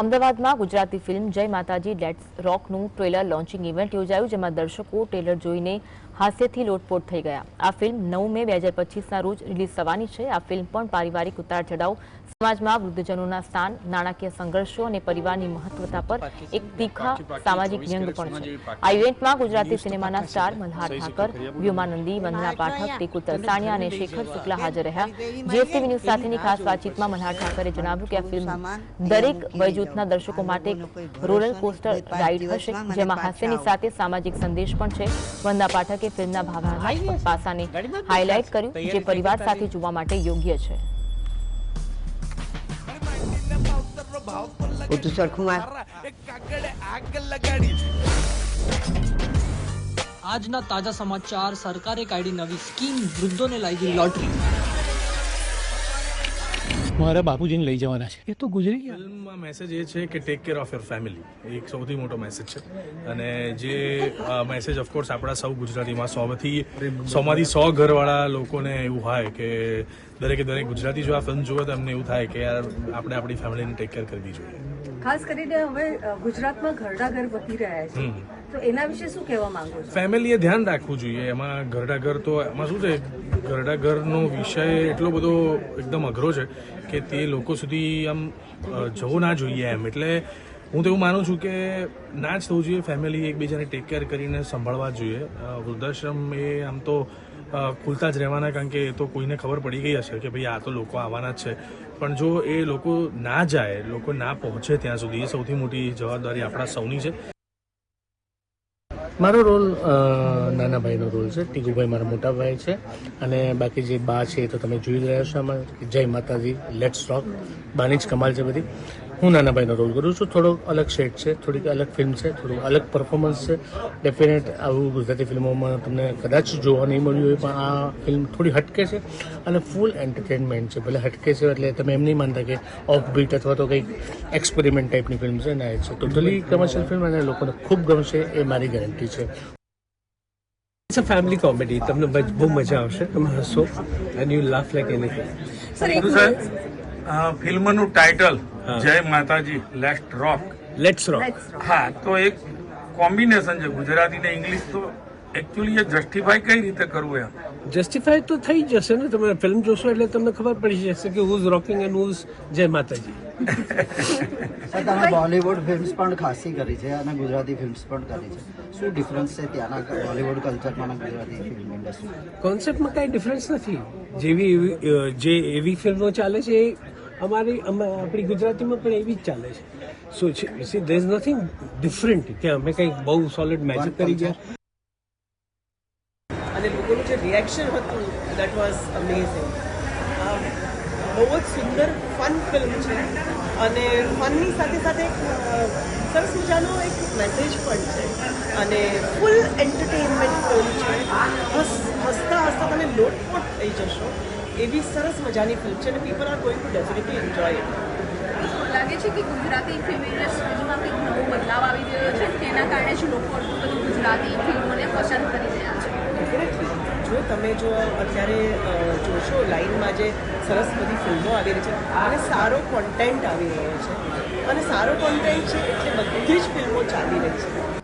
અમદાવાદમાં ગુજરાતી ફિલ્મ જય માતાજી લેટ્સ રોકનું ટ્રેલર લોન્ચિંગ ઇવેન્ટ યોજાયું, જેમાં દર્શકો ટ્રેલર જોઈને હાસ્યથી લોટપોટ થઈ ગયા. આ ફિલ્મ નવ મે બે હજાર પચીસના રોજ રિલીઝ થવાની છે. આ ફિલ્મ પણ પારિવારિક ઉતાર ચઢાવ સમાજમાં વૃદ્ધજનોના સ્થાન નાણાકીય સંઘર્ષો અને પરિવારની મહત્વતા પર એક તીખા સામાજિક વ્યંગ પણ છે. આ ઇવેન્ટમાં ગુજરાતી સિનેમાના સ્ટાર મલ્હાર ઠાકર વ્યોમાનંદી વંદના પાઠક ટેકુ તરસાણિયા અને શેખર શુક્લા હાજર રહ્યા. જીએસટીવી ન્યૂઝ સાથેની ખાસ વાતચીતમાં મલ્હાર ઠાકરે જણાવ્યું કે આ ફિલ્મ દરેક વયજૂથના દર્શકો માટે એક રોલર કોસ્ટર રાઇડ હશે જેમાં હાસ્યની સાથે સામાજિક સંદેશ પણ છે. વંદના પાઠકે ફિલ્મના ભાવનાત્મક પાસાને હાઇલાઇટ કર્યું જે પરિવાર સાથે જોવા માટે યોગ્ય છે. બધું સરખું આજના તાજા સમાચાર સરકારે કાઢી નવી સ્કીમ વૃદ્ધોને લાગી લોટરી મારા બાપુજીને લઈ જવાના છે. એ તો ગુજરી ગયા. ફિલ્મમાં મેસેજ એ છે કે take care of your family એક સૌથી મોટો મેસેજ છે. અને જે મેસેજ ઓફકોર્સ આપણા સૌ ગુજરાતીમાં સોમાંથી સોમાંથી સો ઘરવાળા લોકોને એવું હોય કે દરેકે દરેક ગુજરાતી જો આ ફિલ્મ જુએ તો એમને એવું થાય કે યાર આપણે આપણી ફેમિલીને ટેક કેર કરવી જોઈએ. ખાસ કરીને હવે ગુજરાતમાં ઘરડા ઘર વધી રહ્યા છે. તો એના વિશે શું કહેવા માંગો છો? ફેમિલીએ ધ્યાન રાખવું જોઈએ. એમાં ઘરડા ઘર તો એમાં શું છે ઘરડા ઘરનો વિષય એટલો બધો એકદમ અઘરો છે કે તે લોકો સુધી આમ જવું ના જોઈએ એમ. એટલે હું તો એવું માનું છું કે ના જ થવું જોઈએ. ફેમિલી એકબીજાને ટેક કેર કરીને સંભાળવા જોઈએ. વૃદ્ધાશ્રમ એ આમ તો ખુલતા જ રહેવાના કારણ કે એ તો કોઈને ખબર પડી ગઈ હશે કે ભાઈ આ તો લોકો આવવાના જ છે. પણ જો એ લોકો ના જાય, લોકો ના પહોંચે ત્યાં સુધી એ સૌથી મોટી જવાબદારી આપણા સૌની છે. મારો રોલ નાના ભાઈનો રોલ છે, ટીકુભાઈ મારા મોટા ભાઈ છે. અને બાકી જે બા છે એ તો તમે જોઈ રહ્યા છો આમાં. જય માતાજી લેટ્સ રોક બાની જ કમાલ છે બધી. હું નાનાભાઈનો રોલ કરું છું. થોડો અલગ શેડ છે થોડીક અલગ ફિલ્મ છે થોડું અલગ પરફોર્મન્સ છે. ડેફિનેટ આવું ગુજરાતી ફિલ્મોમાં તમને કદાચ જોવા નહીં મળ્યું હોય પણ આ ફિલ્મ થોડી હટકે છે અને ફૂલ એન્ટરટેનમેન્ટ છે. ભલે હટકે છે એટલે તમે એમ નહીં માનતા કે ઓફ બીટ અથવા તો કંઈક એક્સપેરિમેન્ટ ટાઈપની ફિલ્મ છે ના એ છે ટોટલી કમર્શિયલ ફિલ્મ અને લોકોને ખૂબ ગમશે એ મારી ગેરંટી છે. ઇટ્સ અ ફેમિલી કોમેડી તમને બહુ મજા આવશે. તમે હસો and you laugh like anything uh, ફિલ્મનું title Jai Mataji lest rock let's રોક હા તો એક કોમ્બિનેશન છે ગુજરાતી ને ઇંગ્લિશ તો એકચ્યુઅલી એ જસ્ટિફાઈ કઈ રીતે કરવું એમ? જસ્ટિફાઈ તો થઈ જ જશે ને તમે ફિલ્મ જોશો એટલે તમને ખબર પડી જશે કે હુઝ રોકિંગ એન્ડ હુઝ જય માતાજી. તમે બોલિવૂડ ફિલ્મ્સ પણ ખાસી કરી છે અને ગુજરાતી ફિલ્મ્સ પણ કરી છે. શું ડિફરન્સ છે ત્યાંના બોલિવૂડ કલ્ચરમાં અને ગુજરાતી ફિલ્મ ઇન્ડસ્ટ્રી કોન્સેપ્ટમાં કાંઈ ડિફરન્સ નથી. જેવી એવી જે એવી ફિલ્મો ચાલે છે એ અમારી અમા- આપણી ગુજરાતીમાં પણ એવી જ ચાલે છે. So see there is nothing different કે અમે કંઈક બહુ સોલિડ મેજિક કરી ગયા. અને લોકોનું જે રિએક્શન હતું દેટ વોઝ અમેઝિંગ બહુ જ સુંદર ફન ફિલ્મ છે. અને ફનની સાથે સાથે એક સરસ મજાનો એક મેસેજ પણ છે. અને ફૂલ એન્ટરટેનમેન્ટ ફિલ્મ છે. હસ હસતા હસતા તમે લોટપોટ થઈ જશો. એવી સરસ મજાની ફિલ્મ છે અને people are going to definitely enjoy it લાગે છે કે ગુજરાતી ફિલ્મ ઇન્ડસ્ટ્રીમાં કંઈક નવો બદલાવ આવી રહ્યો છે? તેના કારણે જ લોકો બધું ગુજરાતી ફિલ્મોને પસંદ કરી રહ્યા છે. જો તમે જો અત્યારે જોશો લાઈનમાં જે સરસ બધી ફિલ્મો આવી રહી છે અને સારો કોન્ટેન્ટ આવી રહ્યો છે. અને સારો કોન્ટેન્ટ છે એટલે બધી જ ફિલ્મો ચાલી રહી છે.